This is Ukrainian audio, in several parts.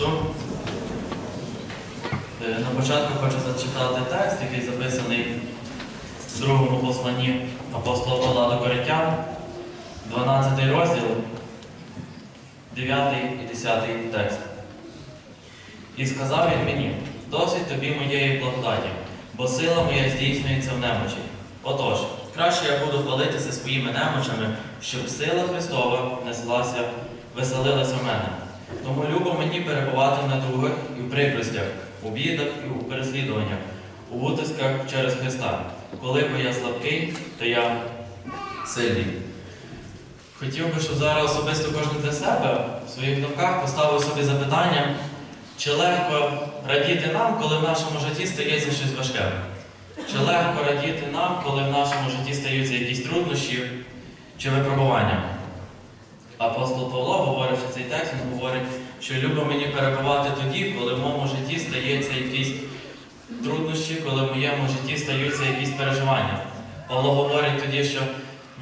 Христу. Е, На початку хочу зачитати текст, який записаний в другому посланні апостола Павла до Коринтян, 12 розділ, 9 і 10 текст. І сказав він мені, досить тобі моєї благодаті, бо сила моя здійснюється в немочі. Отож, краще я буду хвалитися своїми немочами, щоб сила Христова неслася, веселилася в мене. Тому любо мені перебувати в недугах і в прикростях, у бідах і у переслідуваннях, у утисках через Христа. Коли бо я слабкий, то я сильний. Хотів би, щоб зараз особисто кожен для себе в своїх думках поставив собі запитання, чи легко радіти нам, коли в нашому житті стається щось важке? Чи легко радіти нам, коли в нашому житті стаються якісь труднощі чи випробування? Апостол Павло, говорячи цей текст, він говорить, що любить мені перебувати тоді, коли в моєму житті стається якісь труднощі, коли в моєму житті стаються якісь переживання. Павло говорить тоді, що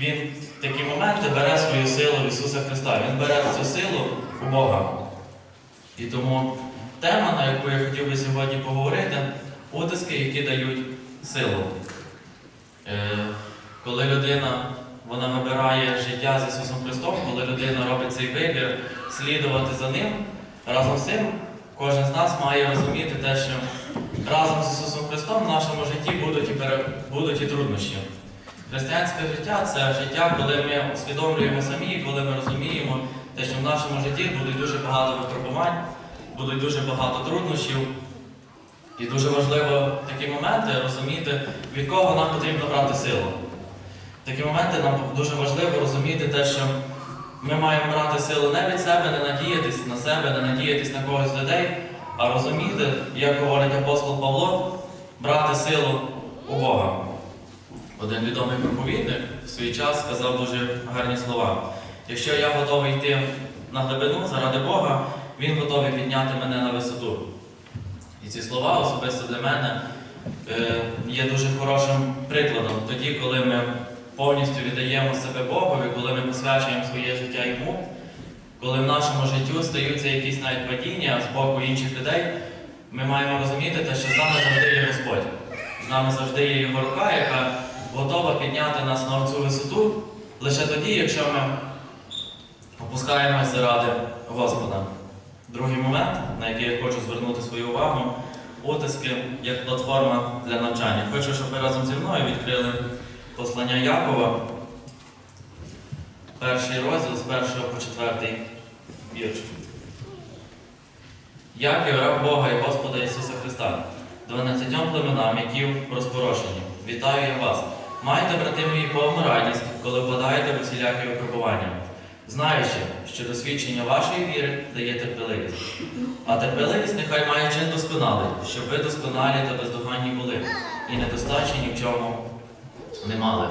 він в такі моменти бере свою силу в Ісуса Христа. Він бере цю силу у Бога. І тому тема, на яку я хотів би сьогодні поговорити, утиски, які дають силу. Е, Коли людина вона вибирає життя з Ісусом Христом, коли людина робить цей вибір, слідувати за Ним, разом з цим кожен з нас має розуміти те, що разом з Ісусом Христом в нашому житті будуть і, пере... будуть і труднощі. Християнське життя це життя, коли ми усвідомлюємо самі, коли ми розуміємо те, що в нашому житті буде дуже багато випробувань, будуть дуже багато труднощів. І дуже важливо такі моменти розуміти, від кого нам потрібно брати силу. Такі моменти нам дуже важливо розуміти те, що ми маємо брати силу не від себе, не надіятись на себе, не надіятись на когось людей, а розуміти, як говорить апостол Павло, брати силу у Бога. Один відомий проповідник в свій час сказав дуже гарні слова. Якщо я готовий йти на глибину заради Бога, Він готовий підняти мене на висоту. І ці слова особисто для мене е, є дуже хорошим прикладом тоді, коли ми повністю віддаємо себе Богові, коли ми посвячуємо своє життя йому, коли в нашому життю стаються якісь навіть падіння з боку інших людей, ми маємо розуміти те, що з нами завжди є Господь. З нами завжди є Його рука, яка готова підняти нас на цю висоту лише тоді, якщо ми опускаємось заради Господа. Другий момент, на який я хочу звернути свою увагу, утиски як платформа для навчання. Хочу, щоб ви разом зі мною відкрили послання Якова, перший розділ з першого по четвертий вірш. Яків, раб Бога і Господа Ісуса Христа, дванадцятьом племенам, які розпорошені. Вітаю я вас. Майте, брати мої, повну радість, коли впадаєте в усілякі випробування, знаючи, що досвідчення вашої віри дає терпеливість. А терпеливість нехай має чин досконалий, щоб ви досконалі та бездоганні були, і недостачі ні в чому не мали.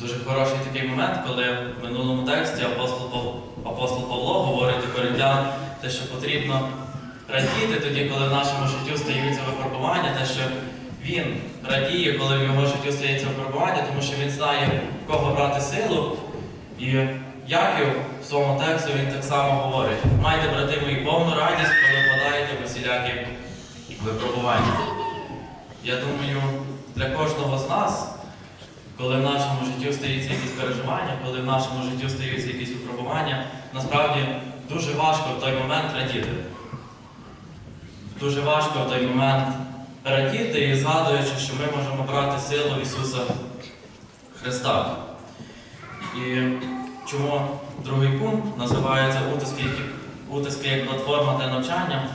Дуже хороший такий момент, коли в минулому тексті апостол, Пав- апостол Павло говорить до коринтян те, що потрібно радіти тоді, коли в нашому житті стаються випробування, те, що він радіє, коли в його житті стається випробування, тому що він знає, в кого брати силу. І Яків в своєму тексті він так само говорить: майте, брати мої, повну радість, коли впадаєте в усілякі випробування. Я думаю, для кожного з нас, коли в нашому житті стаються якісь переживання, коли в нашому житті стаються якісь випробування, насправді дуже важко в той момент радіти. Дуже важко в той момент радіти і згадуючи, що ми можемо брати силу Ісуса Христа. І чому другий пункт називається утиски, утиски як платформа для навчання,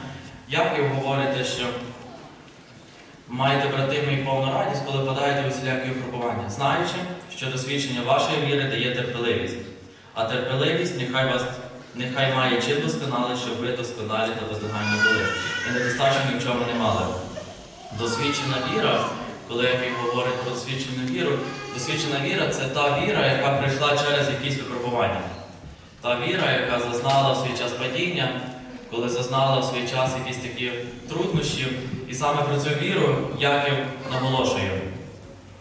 як і говорите, що маєте брати мої повну радість, коли подаєте в усілякі випробування, знаючи, що досвідчення вашої віри дає терпеливість. А терпеливість нехай вас нехай має чин досконалий, щоб ви досконалі та бездоганні були, і недостатньо ні в чому не мали. Досвідчена віра, коли який говорить про досвідчену віру, досвідчена віра це та віра, яка прийшла через якісь випробування. Та віра, яка зазнала в свій час падіння, коли зазнала в свій час якісь такі труднощі, і саме про цю віру Яків наголошує.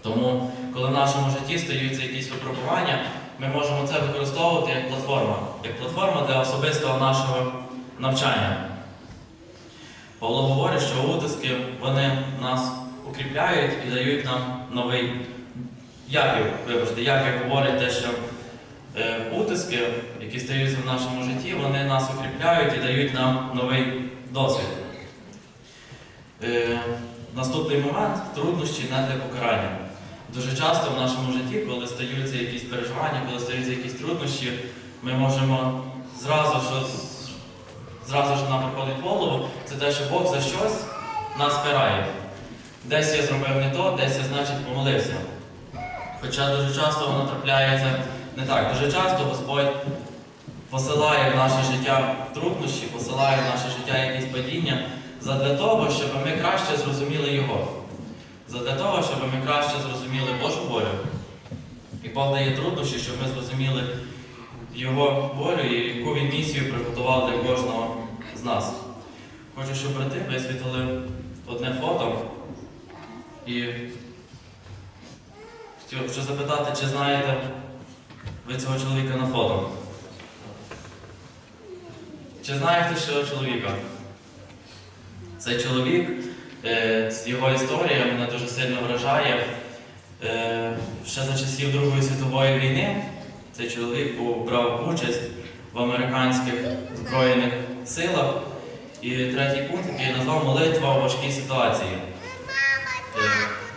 Тому, коли в нашому житті стаються якісь випробування, ми можемо це використовувати як платформа, як платформа для особистого нашого навчання. Павло говорить, що утиски вони нас укріпляють і дають нам новий Яків, вибачте, Яків говорить те, що утиски, які стаються в нашому житті, вони нас укріпляють і дають нам новий досвід. Е, наступний момент труднощі не для покарання. Дуже часто в нашому житті, коли стаються якісь переживання, коли стаються якісь труднощі, ми можемо зразу, що зразу ж нам приходить в голову, це те, що Бог за щось нас карає. Десь я зробив не то, десь я, значить, помолився. Хоча дуже часто воно трапляється не так. Дуже часто Господь посилає в наше життя труднощі, посилає в наше життя якісь падіння задля того, щоб ми краще зрозуміли Його. Задля того, щоб ми краще зрозуміли Божу волю. І Бог дає труднощі, щоб ми зрозуміли Його волю і яку він місію приготував для кожного з нас. Хочу, щоб брати висвітлили одне фото. І хотів хочу запитати, чи знаєте ви цього чоловіка на фото? Чи знаєте цього чоловіка? Цей чоловік, е, його історія мене дуже сильно вражає. Е, Ще за часів Другої світової війни цей чоловік брав участь в американських Збройних силах. І третій пункт, який назвав молитва у важкій ситуації.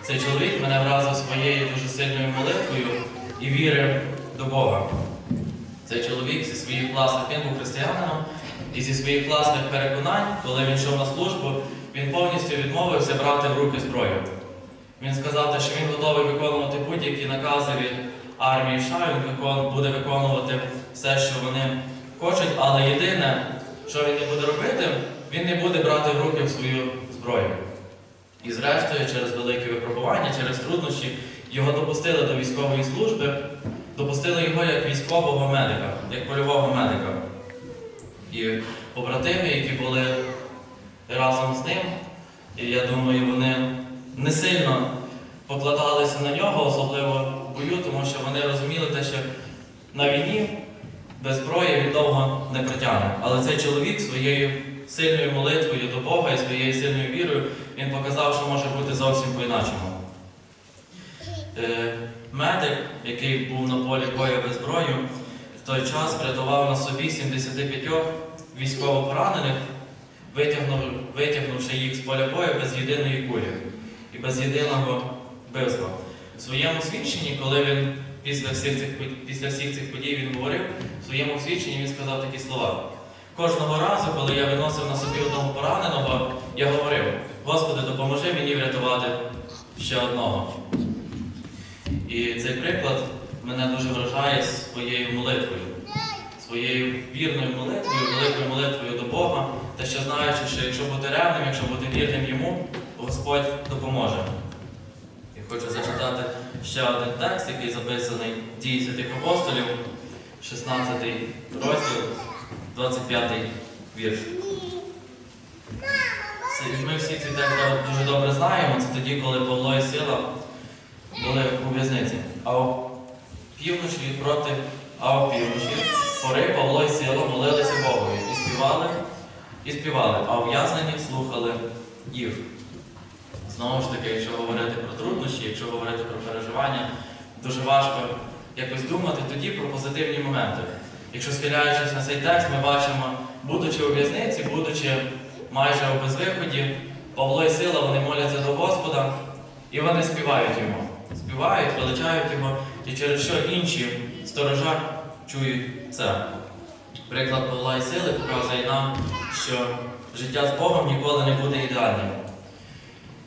Цей чоловік мене вразив своєю дуже сильною молитвою і віри до Бога. Цей чоловік зі своїх власних, він був християнином, і зі своїх власних переконань, коли він йшов на службу, він повністю відмовився брати в руки зброю. Він сказав, що він готовий виконувати будь-які накази від армії США, він буде виконувати все, що вони хочуть, але єдине, що він не буде робити, він не буде брати в руки свою зброю. І зрештою, через велике випробування, через труднощі, його допустили до військової служби, допустили його як військового медика, як польового медика. І побратими, які були разом з ним, і я думаю, вони не сильно покладалися на нього, особливо в бою, тому що вони розуміли те, що на війні без зброї він довго не протягне. Але цей чоловік своєю сильною молитвою до Бога і своєю сильною вірою він показав, що може бути зовсім по-іначому. Е, Медик, який був на полі бою без зброю, в той час врятував на собі 75 військовополонених, витягнув, витягнувши їх з поля бою без єдиної кулі і без єдиного вбивства. У своєму свідченні, коли він після всіх цих, після всіх цих подій він говорив, в своєму свідченні він сказав такі слова. Кожного разу, коли я виносив на собі одного пораненого, я говорив: Господи, допоможи мені врятувати ще одного. І цей приклад мене дуже вражає своєю молитвою, своєю вірною молитвою, великою молитвою до Бога, та що знаючи, що якщо бути ревним, якщо бути вірним йому, Господь допоможе. І хочу зачитати ще один текст, який записаний дії святих апостолів, 16 розділ, 25 вірш. Ми всі цей текст дуже добре знаємо. Це тоді, коли Павло і Сила були у в'язниці. А у півночі проти, а у півночі пори Павло і Сила молилися Богові і співали, і співали, а ув'язнені слухали їх. Знову ж таки, якщо говорити про труднощі, якщо говорити про переживання, дуже важко якось думати тоді про позитивні моменти. Якщо схиляючись на цей текст, ми бачимо, будучи у в'язниці, будучи майже у безвиході, Павло і Сила вони моляться до Господа і вони співають йому. Співають, величають його, і через що інші сторожа чують це. Приклад Павла і Сили показує нам, що життя з Богом ніколи не буде ідеальним.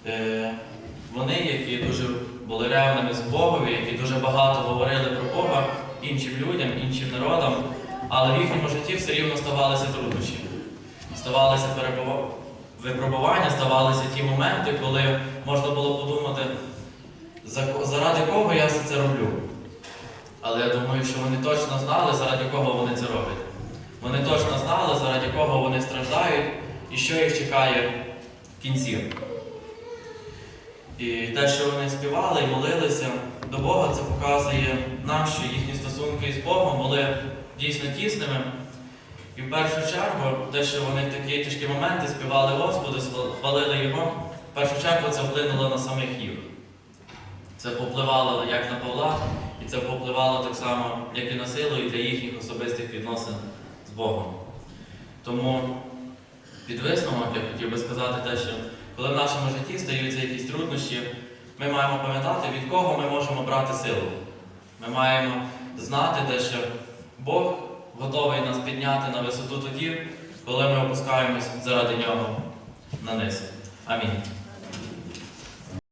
Е, Вони, які дуже були ревними з Богові, які дуже багато говорили про Бога іншим людям, іншим народам, але в їхньому житті все рівно ставалися труднощі. Ставалися випробування, ставалися ті моменти, коли можна було подумати, заради кого я все це роблю. Але я думаю, що вони точно знали, заради кого вони це роблять. Вони точно знали, заради кого вони страждають і що їх чекає в кінці. І те, що вони співали і молилися до Бога, це показує нам, що їхні стосунки з Богом були дійсно тісними. І в першу чергу, те, що вони в такі тяжкі моменти співали Господу, хвалили Його, в першу чергу це вплинуло на самих їх. Це попливало як на Павла, і це попливало так само, як і на силу, і для їхніх особистих відносин з Богом. Тому під висновок я хотів би сказати те, що коли в нашому житті стаються якісь труднощі, ми маємо пам'ятати, від кого ми можемо брати силу. Ми маємо знати те, що Бог готовий нас підняти на висоту тоді, коли ми опускаємось заради нього на низ. Амінь.